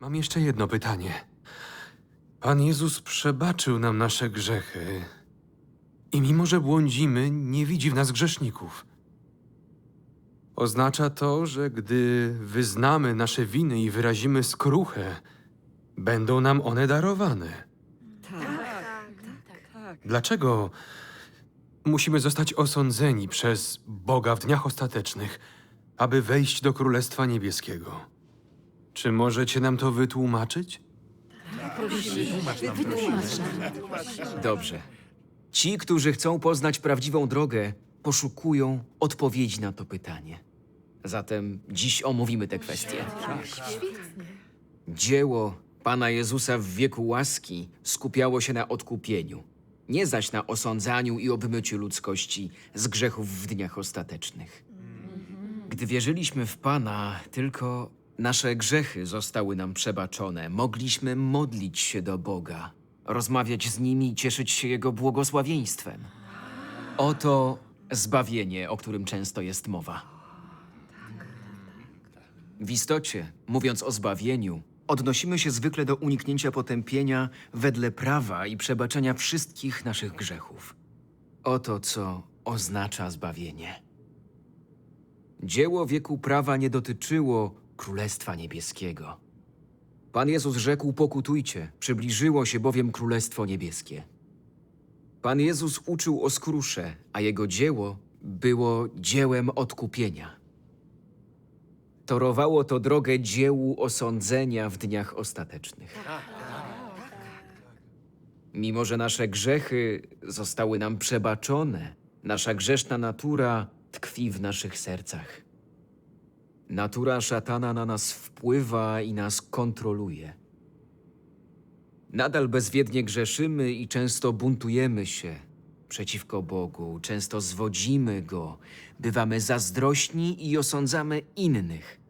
Mam jeszcze jedno pytanie. Pan Jezus przebaczył nam nasze grzechy i mimo, że błądzimy, nie widzi w nas grzeszników. Oznacza to, że gdy wyznamy nasze winy i wyrazimy skruchę, będą nam one darowane. Dlaczego musimy zostać osądzeni przez Boga w dniach ostatecznych, aby wejść do Królestwa Niebieskiego? Czy możecie nam to wytłumaczyć? Dobrze. Ci, którzy chcą poznać prawdziwą drogę, poszukują odpowiedzi na to pytanie. Zatem dziś omówimy te kwestie. Dzieło Pana Jezusa w wieku łaski skupiało się na odkupieniu, nie zaś na osądzaniu i obmyciu ludzkości z grzechów w dniach ostatecznych. Gdy wierzyliśmy w Pana, tylko nasze grzechy zostały nam przebaczone. Mogliśmy modlić się do Boga, rozmawiać z Nim i cieszyć się Jego błogosławieństwem. Oto zbawienie, o którym często jest mowa. W istocie, mówiąc o zbawieniu, odnosimy się zwykle do uniknięcia potępienia wedle prawa i przebaczenia wszystkich naszych grzechów. Oto co oznacza zbawienie. Dzieło wieku prawa nie dotyczyło Królestwa Niebieskiego. Pan Jezus rzekł: Pokutujcie, przybliżyło się bowiem Królestwo Niebieskie. Pan Jezus uczył o skrusze, a jego dzieło było dziełem odkupienia. Torowało to drogę dziełu osądzenia w dniach ostatecznych. Mimo, że nasze grzechy zostały nam przebaczone, nasza grzeszna natura tkwi w naszych sercach. Natura szatana na nas wpływa i nas kontroluje. Nadal bezwiednie grzeszymy i często buntujemy się przeciwko Bogu, często zwodzimy Go, bywamy zazdrośni i osądzamy innych.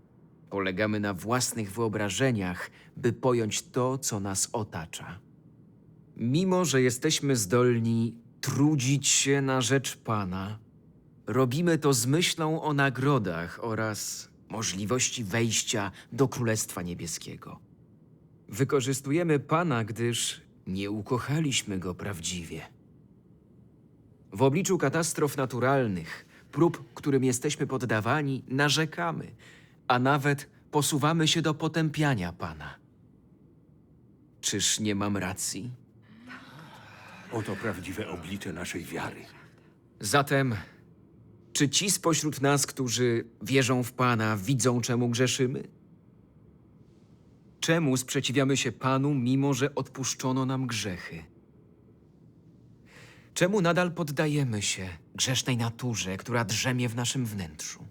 Polegamy na własnych wyobrażeniach, by pojąć to, co nas otacza. Mimo, że jesteśmy zdolni trudzić się na rzecz Pana, robimy to z myślą o nagrodach oraz możliwości wejścia do Królestwa Niebieskiego. Wykorzystujemy Pana, gdyż nie ukochaliśmy Go prawdziwie. W obliczu katastrof naturalnych, prób, którym jesteśmy poddawani, narzekamy, a nawet posuwamy się do potępiania Pana. Czyż nie mam racji? Oto prawdziwe oblicze naszej wiary. Zatem, czy ci spośród nas, którzy wierzą w Pana, widzą, czemu grzeszymy? Czemu sprzeciwiamy się Panu, mimo że odpuszczono nam grzechy? Czemu nadal poddajemy się grzesznej naturze, która drzemie w naszym wnętrzu?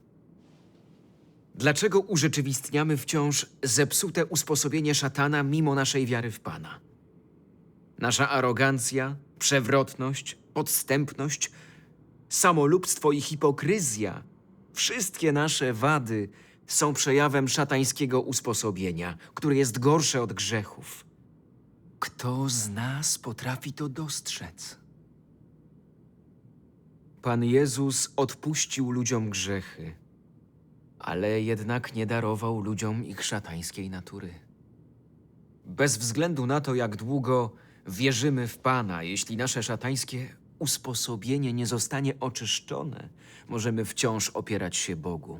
Dlaczego urzeczywistniamy wciąż zepsute usposobienie szatana mimo naszej wiary w Pana? Nasza arogancja, przewrotność, podstępność, samolubstwo i hipokryzja, wszystkie nasze wady są przejawem szatańskiego usposobienia, które jest gorsze od grzechów. Kto z nas potrafi to dostrzec? Pan Jezus odpuścił ludziom grzechy, ale jednak nie darował ludziom ich szatańskiej natury. Bez względu na to, jak długo wierzymy w Pana, jeśli nasze szatańskie usposobienie nie zostanie oczyszczone, możemy wciąż opierać się Bogu.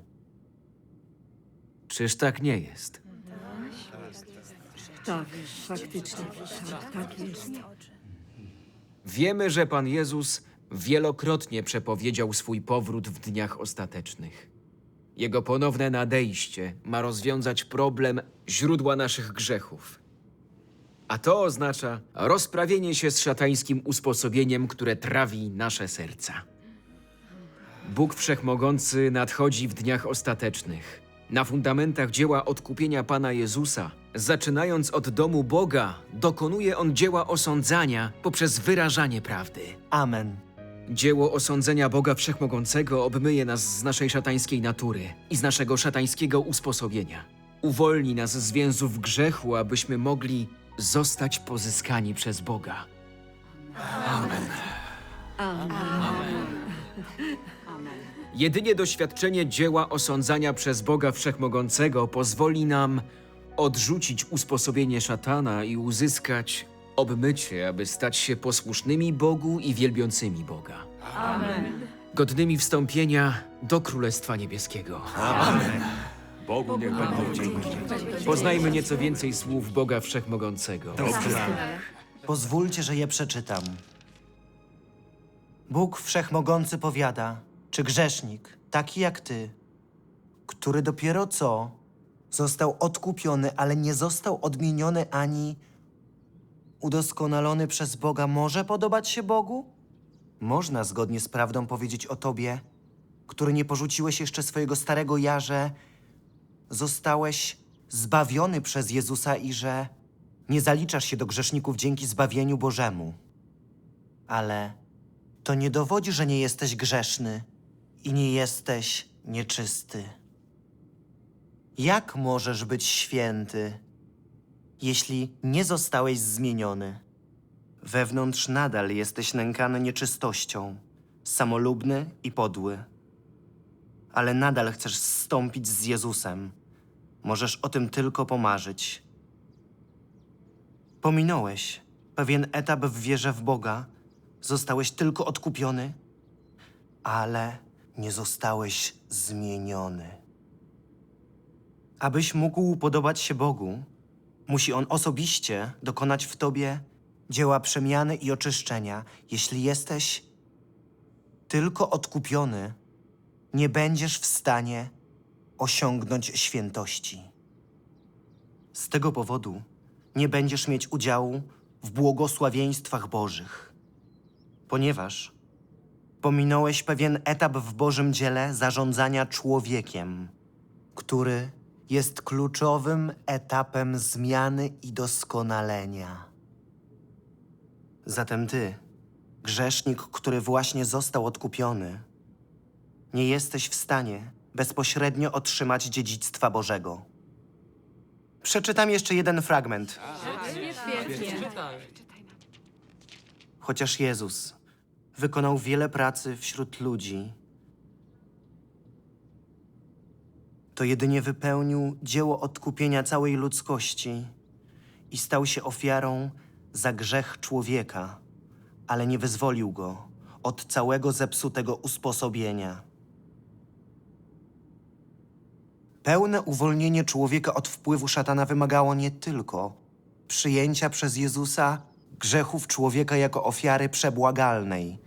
Czyż tak nie jest? Tak, faktycznie. Tak, tak jest. Wiemy, że Pan Jezus wielokrotnie przepowiedział swój powrót w dniach ostatecznych. Jego ponowne nadejście ma rozwiązać problem źródła naszych grzechów. A to oznacza rozprawienie się z szatańskim usposobieniem, które trawi nasze serca. Bóg Wszechmogący nadchodzi w dniach ostatecznych. Na fundamentach dzieła odkupienia Pana Jezusa, zaczynając od domu Boga, dokonuje On dzieła osądzania poprzez wyrażanie prawdy. Amen. Dzieło osądzenia Boga Wszechmogącego obmyje nas z naszej szatańskiej natury i z naszego szatańskiego usposobienia. Uwolni nas z więzów grzechu, abyśmy mogli zostać pozyskani przez Boga. Jedynie doświadczenie dzieła osądzania przez Boga Wszechmogącego pozwoli nam odrzucić usposobienie szatana i uzyskać obmycie, aby stać się posłusznymi Bogu i wielbiącymi Boga. Amen. Godnymi wstąpienia do Królestwa Niebieskiego. Bogu niech będą dzięki. Poznajmy nieco więcej słów Boga Wszechmogącego. Pozwólcie, że je przeczytam. Bóg Wszechmogący powiada, czy grzesznik, taki jak ty, który dopiero co został odkupiony, ale nie został odmieniony ani udoskonalony przez Boga, może podobać się Bogu? Można zgodnie z prawdą powiedzieć o tobie, który nie porzuciłeś jeszcze swojego starego ja, że zostałeś zbawiony przez Jezusa i że nie zaliczasz się do grzeszników dzięki zbawieniu Bożemu. Ale to nie dowodzi, że nie jesteś grzeszny i nie jesteś nieczysty. Jak możesz być święty, jeśli nie zostałeś zmieniony? Wewnątrz nadal jesteś nękany nieczystością, samolubny i podły. Ale nadal chcesz zstąpić z Jezusem. Możesz o tym tylko pomarzyć. Pominąłeś pewien etap w wierze w Boga, zostałeś tylko odkupiony, ale nie zostałeś zmieniony. Abyś mógł podobać się Bogu, musi On osobiście dokonać w tobie dzieła przemiany i oczyszczenia. Jeśli jesteś tylko odkupiony, nie będziesz w stanie osiągnąć świętości. Z tego powodu nie będziesz mieć udziału w błogosławieństwach Bożych, ponieważ pominąłeś pewien etap w Bożym dziele zarządzania człowiekiem, który jest kluczowym etapem zmiany i doskonalenia. Zatem ty, grzesznik, który właśnie został odkupiony, nie jesteś w stanie bezpośrednio otrzymać dziedzictwa Bożego. Przeczytam jeszcze jeden fragment. Chociaż Jezus wykonał wiele pracy wśród ludzi, to jedynie wypełnił dzieło odkupienia całej ludzkości i stał się ofiarą za grzech człowieka, ale nie wyzwolił go od całego zepsutego usposobienia. Pełne uwolnienie człowieka od wpływu szatana wymagało nie tylko przyjęcia przez Jezusa grzechów człowieka jako ofiary przebłagalnej,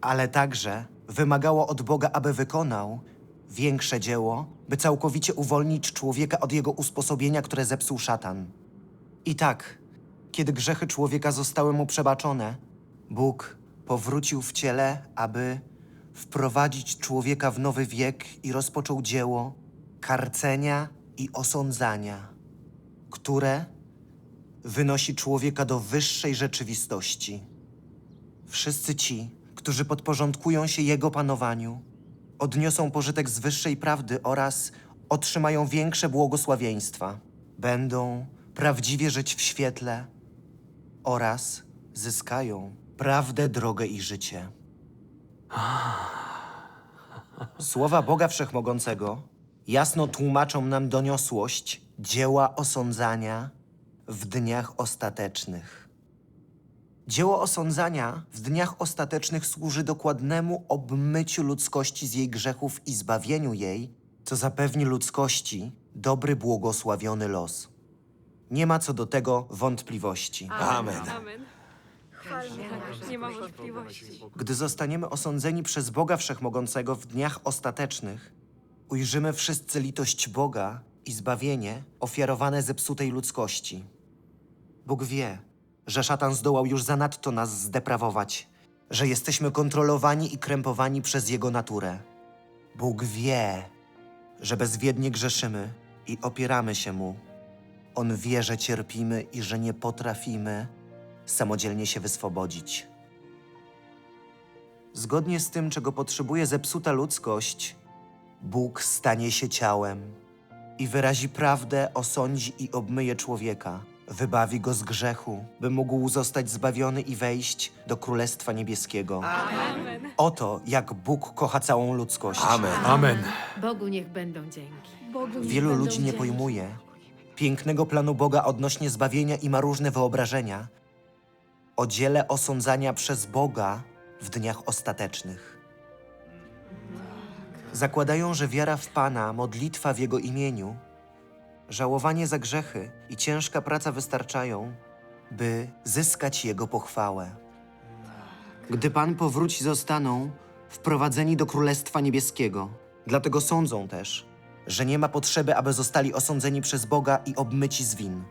ale także wymagało od Boga, aby wykonał większe dzieło, by całkowicie uwolnić człowieka od jego usposobienia, które zepsuł szatan. I tak, kiedy grzechy człowieka zostały mu przebaczone, Bóg powrócił w ciele, aby wprowadzić człowieka w nowy wiek i rozpoczął dzieło karcenia i osądzania, które wynosi człowieka do wyższej rzeczywistości. Wszyscy ci, którzy podporządkują się Jego panowaniu, odniosą pożytek z wyższej prawdy oraz otrzymają większe błogosławieństwa. Będą prawdziwie żyć w świetle oraz zyskają prawdę, drogę i życie. Słowa Boga Wszechmogącego jasno tłumaczą nam doniosłość dzieła osądzania w dniach ostatecznych. Dzieło osądzania w dniach ostatecznych służy dokładnemu obmyciu ludzkości z jej grzechów i zbawieniu jej, co zapewni ludzkości dobry, błogosławiony los. Nie ma co do tego wątpliwości. Amen. Nie ma wątpliwości. Gdy zostaniemy osądzeni przez Boga Wszechmogącego w dniach ostatecznych, ujrzymy wszyscy litość Boga i zbawienie ofiarowane zepsutej ludzkości. Bóg wie, że szatan zdołał już zanadto nas zdeprawować, że jesteśmy kontrolowani i krępowani przez jego naturę. Bóg wie, że bezwiednie grzeszymy i opieramy się mu. On wie, że cierpimy i że nie potrafimy samodzielnie się wyswobodzić. Zgodnie z tym, czego potrzebuje zepsuta ludzkość, Bóg stanie się ciałem i wyrazi prawdę, osądzi i obmyje człowieka. Wybawi go z grzechu, by mógł zostać zbawiony i wejść do Królestwa Niebieskiego. Amen. Oto jak Bóg kocha całą ludzkość. Amen. Amen. Bogu niech będą dzięki. Bogu niech Wielu będą ludzi nie dzięki. pojmuje, pięknego planu Boga odnośnie zbawienia i ma różne wyobrażenia o dziele osądzania przez Boga w dniach ostatecznych. Zakładają, że wiara w Pana, modlitwa w Jego imieniu, żałowanie za grzechy i ciężka praca wystarczają, by zyskać Jego pochwałę. Gdy Pan powróci, zostaną wprowadzeni do Królestwa Niebieskiego. Dlatego sądzą też, że nie ma potrzeby, aby zostali osądzeni przez Boga i obmyci z win.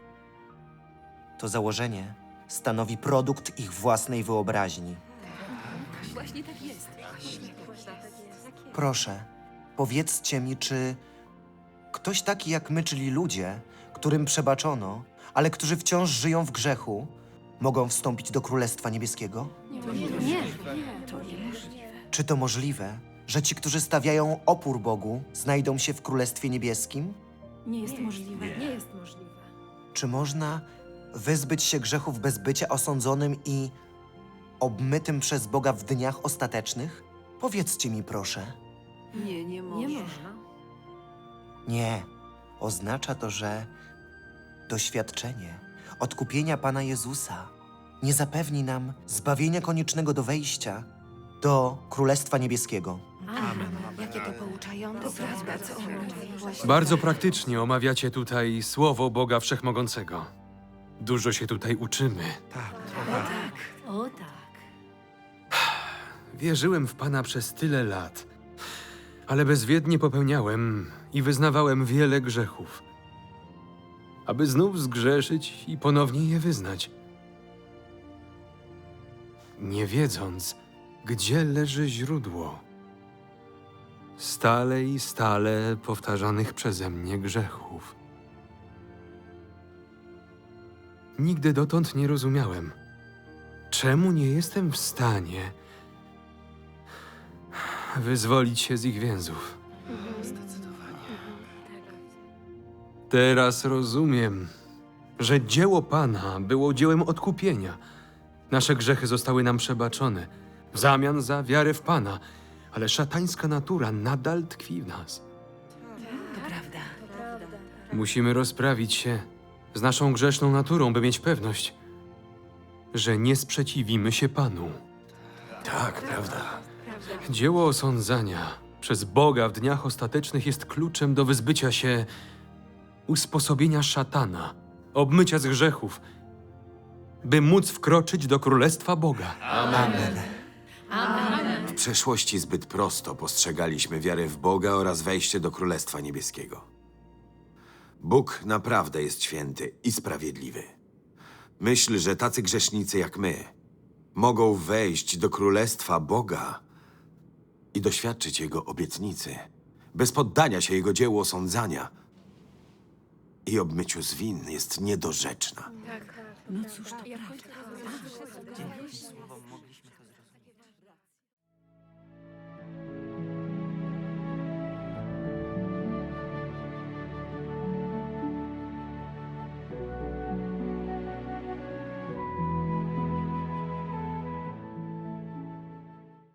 To założenie stanowi produkt ich własnej wyobraźni. Właśnie tak jest. Proszę, powiedzcie mi, czy ktoś taki jak my, czyli ludzie, którym przebaczono, ale którzy wciąż żyją w grzechu, mogą wstąpić do Królestwa Niebieskiego? Nie, to niemożliwe. Czy to możliwe, że ci, którzy stawiają opór Bogu, znajdą się w Królestwie Niebieskim? Nie jest możliwe. Nie jest możliwe. Czy można wyzbyć się grzechów bez bycia osądzonym i obmytym przez Boga w dniach ostatecznych? Powiedzcie mi, proszę. Nie, nie można. Nie można. Nie. Oznacza to, że doświadczenie odkupienia Pana Jezusa nie zapewni nam zbawienia koniecznego do wejścia do Królestwa Niebieskiego. Jakie to pouczające. To prawda, co on mówi. Właśnie Bardzo praktycznie omawiacie tutaj słowo Boga Wszechmogącego. Dużo się tutaj uczymy. O tak. Wierzyłem w Pana przez tyle lat, ale bezwiednie popełniałem i wyznawałem wiele grzechów. Aby znów zgrzeszyć i ponownie je wyznać. Nie wiedząc, gdzie leży źródło. Stale i stale powtarzanych przeze mnie grzechów. Nigdy dotąd nie rozumiałem, czemu nie jestem w stanie wyzwolić się z ich więzów. Teraz rozumiem, że dzieło Pana było dziełem odkupienia. Nasze grzechy zostały nam przebaczone w zamian za wiarę w Pana, ale szatańska natura nadal tkwi w nas. To prawda. Musimy rozprawić się z naszą grzeszną naturą, by mieć pewność, że nie sprzeciwimy się Panu. Tak, prawda. Dzieło osądzania przez Boga w dniach ostatecznych jest kluczem do wyzbycia się usposobienia szatana, obmycia z grzechów, by móc wkroczyć do Królestwa Boga. W przeszłości zbyt prosto postrzegaliśmy wiarę w Boga oraz wejście do Królestwa Niebieskiego. Bóg naprawdę jest święty i sprawiedliwy. Myśl, że tacy grzesznicy jak my mogą wejść do Królestwa Boga i doświadczyć Jego obietnicy, bez poddania się Jego dziełu osądzania i obmyciu z win jest niedorzeczna. No cóż, to prawda.